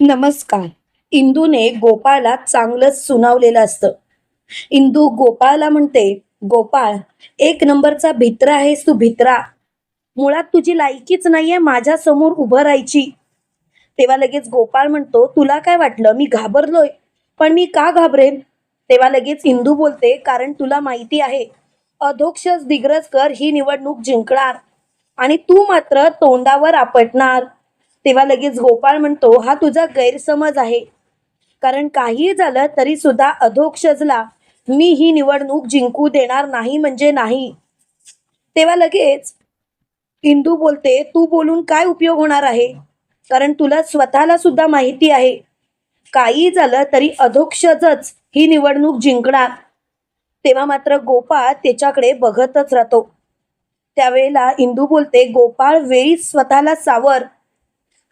नमस्कार. इंदूने गोपाळला चांगलंच सुनावलेलं असतं. इंदू गोपाळला म्हणते गोपाळ एक नंबरचा भित्रा आहेस तू भित्रा मुळात तुझी लायकीच नाहीये माझ्यासमोर उभं राहायची. तेव्हा लगेच गोपाळ म्हणतो तुला काय वाटलं? मी घाबरलोय. पण मी का घाबरेन? तेव्हा लगेच इंदू बोलते कारण तुला माहिती आहे अधोक्षस दिग्रजकर ही निवडणूक जिंकणार आणि तू मात्र तोंडावर आपटणार. तेव्हा लगेच गोपाळ म्हणतो हा तुझा गैरसमज आहे. कारण काहीही झालं तरी सुद्धा अधोक्षजला मी ही निवडणूक जिंकू देणार नाही म्हणजे नाही. तेव्हा लगेच इंदू बोलते तू बोलून काय उपयोग होणार आहे? कारण तुला स्वतःला सुद्धा माहिती आहे. काही झालं तरी अधोक्षजच ही निवडणूक जिंकणार. तेव्हा मात्र गोपाळ त्याच्याकडे बघतच राहतो. त्यावेळेला इंदू बोलते गोपाळ वेळी स्वतःला सावर.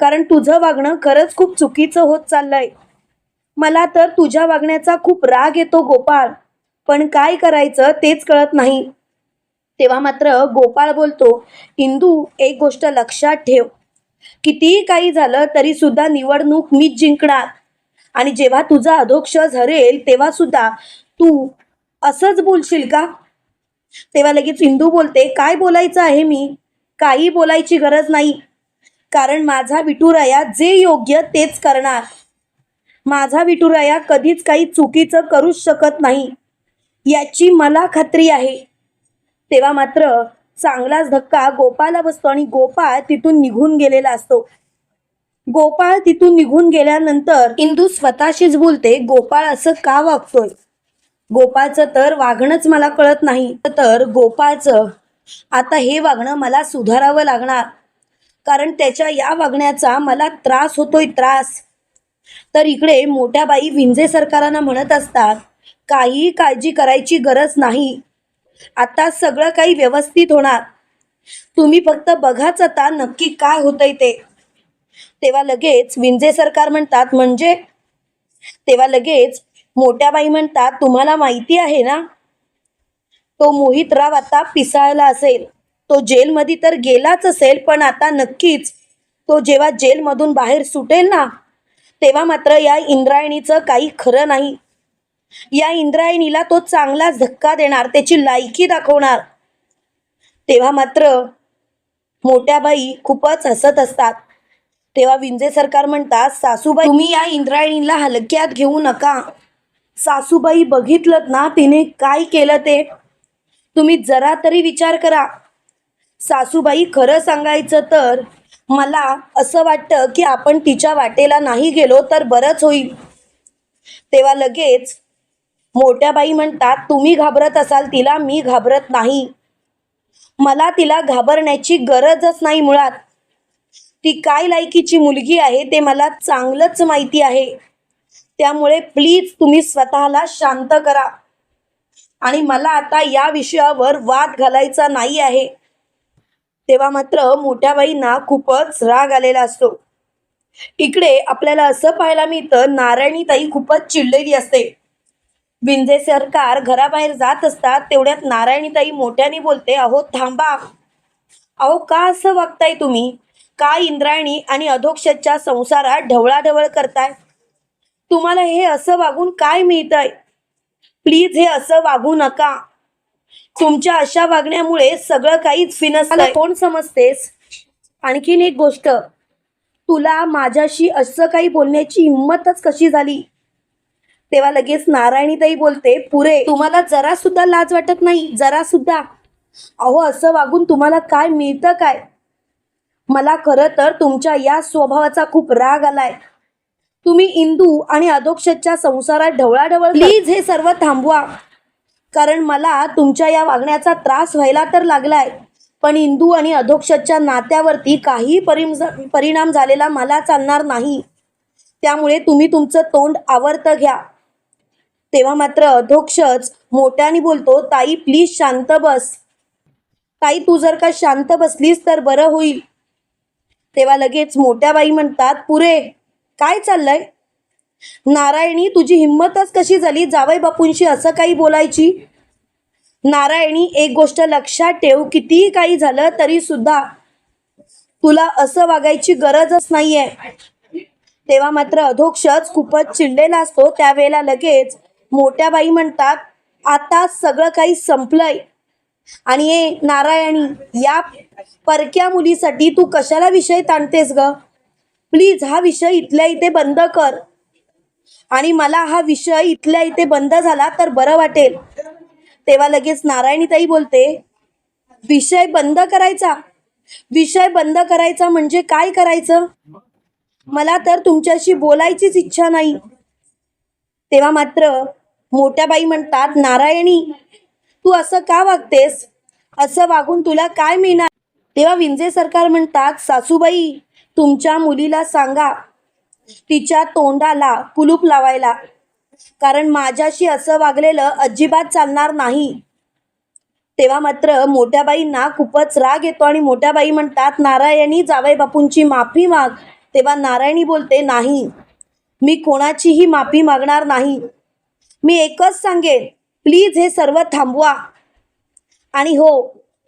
कारण तुझं वागणं खरंच खूप चुकीचं होत चाललंय. मला तर तुझ्या वागण्याचा खूप राग येतो गोपाळ. पण काय करायचं तेच कळत नाही. तेव्हा मात्र गोपाळ बोलतो इंदू एक गोष्ट लक्षात ठेव. कितीही काही झालं तरी सुद्धा निवडणूक मीच जिंकणार. आणि जेव्हा तुझा अधोक्षज हरेल तेव्हा सुद्धा तू असंच बोलशील का? तेव्हा लगेच इंदू बोलते काय बोलायचं आहे मी? काही बोलायची गरज नाही. कारण माझा विठुराया जे योग्य तेच करणार. माझा विठुराया कधीच काही चुकीचं करूच शकत नाही. याची मला खात्री आहे. तेव्हा मात्र चांगलाच धक्का गोपाला बसतो आणि गोपाळ तिथून निघून गेलेला असतो. गोपाळ तिथून निघून गेल्यानंतर इंदू स्वतःशीच बोलते गोपाळ असं का वागतोय? गोपाळचं तर वागणंच मला कळत नाही. तर गोपाळचं आता हे वागणं मला सुधारावं लागणार. कारण त्याच्या या वागण्याचा मला त्रास होतोय त्रास. तर इकडे मोठ्या बाई विंजे सरकारांना म्हणत असतात काही काळजी करायची गरज नाही. आता सगळं काही व्यवस्थित होणार. तुम्ही फक्त बघाच आता नक्की काय होतंय ते. तेव्हा लगेच विंजे सरकार म्हणतात म्हणजे? तेव्हा लगेच मोठ्या बाई म्हणतात तुम्हाला माहिती आहे ना? तो मोहित राव आता पिसाळला असेल. तो जेलमध्ये तर गेलाच असेल पण आता नक्कीच तो जेव्हा जेलमधून बाहेर सुटेल ना तेव्हा मात्र या इंद्रायणीचं काही खरं नाही. या इंद्रायणीला तो चांगला धक्का देणार त्याची लायकी दाखवणार. तेव्हा मात्र मोठ्या बाई खूपच हसत असतात. तेव्हा विंजे सरकार म्हणतात सासूबाई तुम्ही या इंद्रायणीला हलक्यात घेऊ नका. सासूबाई बघितलं ना तिने काय केलं ते? तुम्ही जरा तरी विचार करा. सासूबाई खरं सांगायचं तर मला असं वाटतं की आपण तिच्या वाटेला नाही गेलो तर बरंच होईल. तेव्हा लगेच मोठ्या बाई म्हणतात तुम्ही घाबरत असाल तिला मी घाबरत नाही. मला तिला घाबरण्याची गरजच नाही मुळात. ती काय लायकीची मुलगी आहे ते मला चांगलंच माहिती आहे. त्यामुळे प्लीज तुम्ही स्वतःला शांत करा. आणि मला आता या विषयावर वाद घालायचा नाही आहे. तेव्हा मात्र मोठ्या बाईंना खूपच राग आलेला असतो. इकडे आपल्याला असं पाहायला मिळतं नारायणी ताई खूपच चिडलेली असते. विंजे सरकार घराबाहेर जात असतात तेवढ्यात नारायणी ताई मोठ्याने बोलते अहो थांबा. अहो का असं वागताय तुम्ही? का इंद्रायणी आणि अधोक्षच्या संसारात ढवळाढवळ करताय? तुम्हाला हे असं वागून काय मिळतंय? प्लीज हे असं वागू नका. तुमच्या अशा वागण्यामुळे सगळं काहीच फिनसलं कोण समजतेस? आणखीन एक गोष्ट. तुला माझ्याशी असं काही बोलण्याची हिंमतच कशी झाली? तेव्हा लगेच नारायणीताई बोलते पुरे तुम्हाला जरा सुद्धा लाज वाटत नाही? जरा सुद्धा अहो असं वागून तुम्हाला काय मिळतं काय? मला खरं तर तुमच्या या स्वभावाचा खूप राग आलाय. तुम्ही इंदू आणि अधोक्षच्या संसारात ढवळाढवळ प्लीज हे सर्व थांबवा. कारण मला तुमच्या या वागण्याचा त्रास व्हायला तर लागलाय. पण इंदू आणि अधोक्षच्या नात्यावरती काही परिम परिणाम झालेला मला चालणार नाही. त्यामुळे तुम्ही तुमचं तोंड आवर्त घ्या. तेव्हा मात्र अधोक्षच मोठ्याने बोलतो ताई प्लीज शांत बस. ताई तू जर का शांत बसलीस तर बरं होईल. तेव्हा लगेच मोठ्या बाई म्हणतात पुरे काय चाललंय? नारायणी तुझी हिंमतच कशी झाली? जावई बापूंशी असं काही बोलायची? नारायणी एक गोष्ट लक्षात ठेव कितीही काही झालं तरी सुद्धा तुला असं वागायची गरजच नाहीये. तेव्हा मात्र अधोक्षच खूपच चिडलेला असतो. त्यावेळेला लगेच मोठ्या बाई म्हणतात आता सगळं काही संपलंय. आणि ए नारायणी या परक्या मुलीसाठी तू कशाला विषय ताणतेस ग? प्लीज हा विषय इथल्या इथे बंद कर. आणि मला हा विषय इथल्या इथे बंद झाला तर बरं वाटेल. तेव्हा लगेच नारायणीताई बोलते विषय बंद करायचा. विषय बंद करायचा म्हणजे काय करायचं? मला तर तुमच्याशी बोलायचीच इच्छा नाही. तेव्हा मात्र मोठ्या बाई म्हणतात नारायणी तू असं का वागतेस? असं वागून तुला काय मिळणार? तेव्हा विंजे सरकार म्हणतात सासूबाई तुमच्या मुलीला सांगा तिच्या तोंडाला कुलूप लावायला. कारण माझ्याशी असं वागलेलं अजिबात चालणार नाही. तेव्हा मात्र मोठ्याबाईंना खूपच राग येतो आणि मोठ्याबाई म्हणतात नारायणी जावई बापूंची माफी माग. तेव्हा नारायणी बोलते नाही मी कोणाचीही माफी मागणार नाही. मी एकच सांगेन प्लीज हे सर्व थांबवा. आणि हो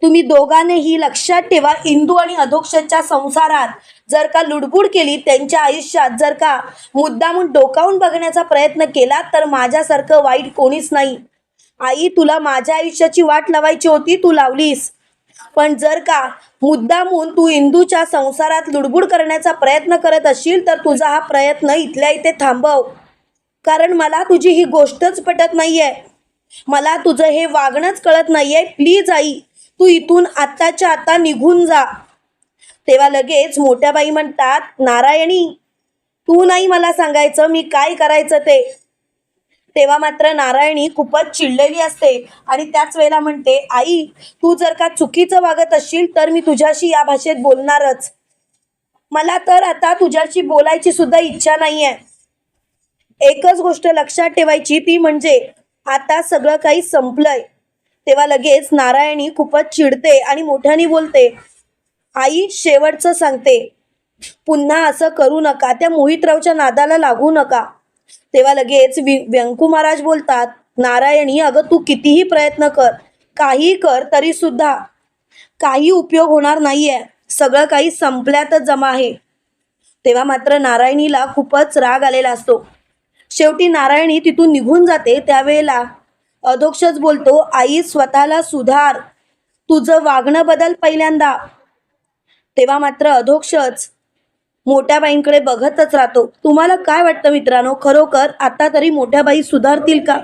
तुम्ही दोघांनीही लक्षात ठेवा इंदू आणि अधोक्षच्या संसारात जर का लुडबुड केली त्यांच्या आयुष्यात जर का मुद्दामून डोकावून बघण्याचा प्रयत्न केला तर माझ्यासारखं वाईट कोणीच नाही. आई तुला माझ्या आयुष्याची वाट लावायची होती तू लावलीस. पण जर का मुद्दामून तू इंदूच्या संसारात लुडबुड करण्याचा प्रयत्न करत असशील तर तुझा हा प्रयत्न इथल्या इथे थांबव. कारण मला तुझी ही गोष्टच पटत नाहीये. मला तुझं हे वागणंच कळत नाहीये. प्लीज आई तू इथून आत्ताच्या आता निघून जा. तेव्हा लगेच मोठ्या बाई म्हणतात नारायणी तू नाही मला सांगायचं मी काय करायचं ते? तेव्हा मात्र नारायणी खूपच चिडलेली असते आणि त्याच वेळेला म्हणते आई तू जर का चुकीचं वागत असशील तर मी तुझ्याशी या भाषेत बोलणारच. मला तर आता तुझ्याशी बोलायची सुद्धा इच्छा नाहीये. एकच गोष्ट लक्षात ठेवायची ती म्हणजे आता सगळं काही संपलंय. तेव्हा लगेच नारायणी खूपच चिडते आणि मोठ्याने बोलते आई शेवटचं सांगते. पुन्हा असं करू नका. त्या मोहितरावच्या नादाला लागू नका. तेव्हा लगेच वि व्यंकू महाराज बोलतात नारायणी अगं तू कितीही प्रयत्न कर. काही कर तरी सुद्धा काही उपयोग होणार नाहीये. सगळं काही संपल्यातच जमा आहे. तेव्हा मात्र नारायणीला खूपच राग आलेला असतो. शेवटी नारायणी तिथून निघून जाते त्यावेळेला अधोक्षच बोलतो आई स्वतःला सुधार. तुझं वागणं बदल पहिल्यांदा. तेव्हा मात्र अधोक्षच मोठ्या बाईंकडे बघतच राहतो. तुम्हाला काय वाटतं मित्रांनो? खरोखर आता तरी मोठ्या बाई सुधारतील का?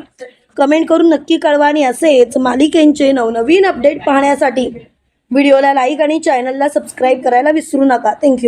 कमेंट करून नक्की कळवा आणि असेच मालिकेंचे नवनवीन अपडेट पाहण्यासाठी व्हिडिओला लाईक आणि चॅनलला सबस्क्राईब करायला विसरू नका. थँक्यू.